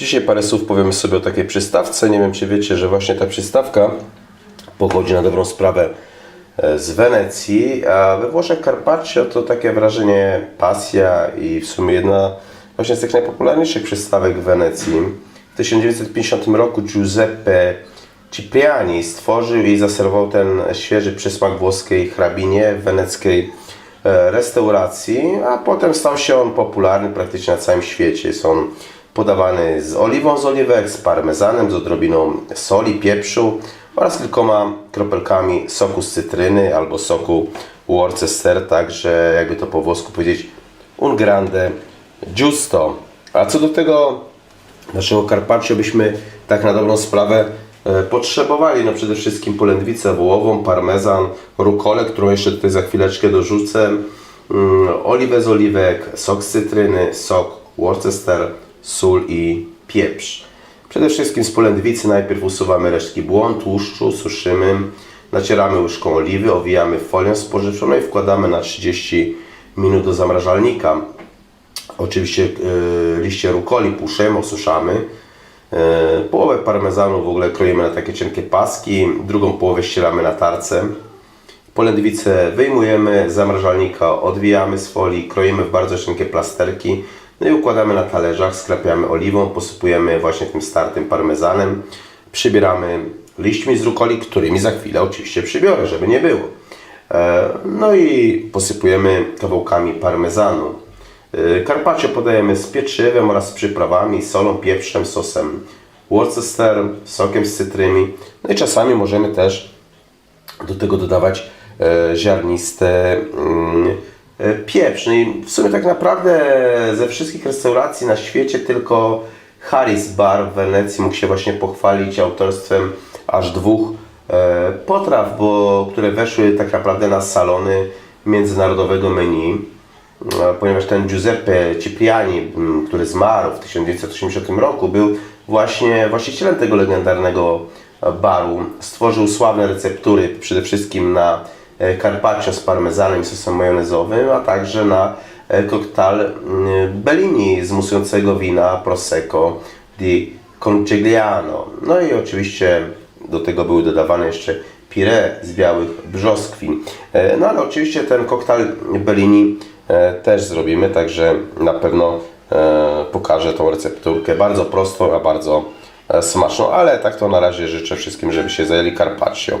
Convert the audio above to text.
Dzisiaj parę słów powiemy sobie o takiej przystawce. Nie wiem, czy wiecie, że właśnie ta przystawka pochodzi na dobrą sprawę e, z Wenecji, a we Włoszech Carpaccio to takie wrażenie pasja i w sumie jedna właśnie z tych najpopularniejszych przystawek w Wenecji. W 1950 roku Giuseppe Cipriani stworzył i zaserwował ten świeży przysmak włoskiej hrabinie w weneckiej e, restauracji, a potem stał się on popularny praktycznie na całym świecie. Jest on podawany z oliwą z oliwek, z parmezanem, z odrobiną soli, pieprzu oraz kilkoma kropelkami soku z cytryny albo soku Worcester, także jakby to po włosku powiedzieć un grande giusto. A co do tego naszego Carpaccio byśmy tak na dobrą sprawę e, potrzebowali, no przede wszystkim polędwicę wołową, parmezan, rukolę, którą jeszcze tutaj za chwileczkę dorzucę, mm, oliwę z oliwek, sok z cytryny, sok Worcester, sól i pieprz. Przede wszystkim z polędwicy najpierw usuwamy resztki błon, tłuszczu, suszymy, nacieramy łyżką oliwy, owijamy w folię spożywczą i wkładamy na 30 minut do zamrażalnika. Oczywiście e, liście rukoli puszemy, osuszamy. E, połowę parmezanu w ogóle kroimy na takie cienkie paski, drugą połowę ścieramy na tarce. Polędwicę wyjmujemy z zamrażalnika, odwijamy z folii, kroimy w bardzo cienkie plasterki, no i układamy na talerzach, skrapiamy oliwą, posypujemy właśnie tym startym parmezanem, przybieramy liśćmi z rukoli, którymi za chwilę oczywiście przybiorę, żeby nie było. E, No i posypujemy kawałkami parmezanu. E, Carpaccio podajemy z pieczywem oraz z przyprawami, solą, pieprzem, sosem Worcester, sokiem z cytrymi. No i czasami możemy też do tego dodawać e, ziarniste mm, pieprz. No i w sumie tak naprawdę ze wszystkich restauracji na świecie tylko Harris Bar w Wenecji mógł się właśnie pochwalić autorstwem aż dwóch e, potraw, bo, które weszły tak naprawdę na salony międzynarodowego menu. E, Ponieważ ten Giuseppe Cipriani, który zmarł w 1980 roku, był właśnie właścicielem tego legendarnego baru. Stworzył sławne receptury przede wszystkim na e, carpaccio z parmezanem i sosem majonezowym, a także na e, koktajl Bellini z musującego wina Prosecco di Conchigliano. No i oczywiście do tego były dodawane jeszcze pire z białych brzoskwin. E, No ale oczywiście ten koktajl Bellini e, też zrobimy, także na pewno e, pokażę tą recepturkę. Bardzo prostą, a bardzo e, smaczną, ale tak to na razie życzę wszystkim, żeby się zajęli carpaccio.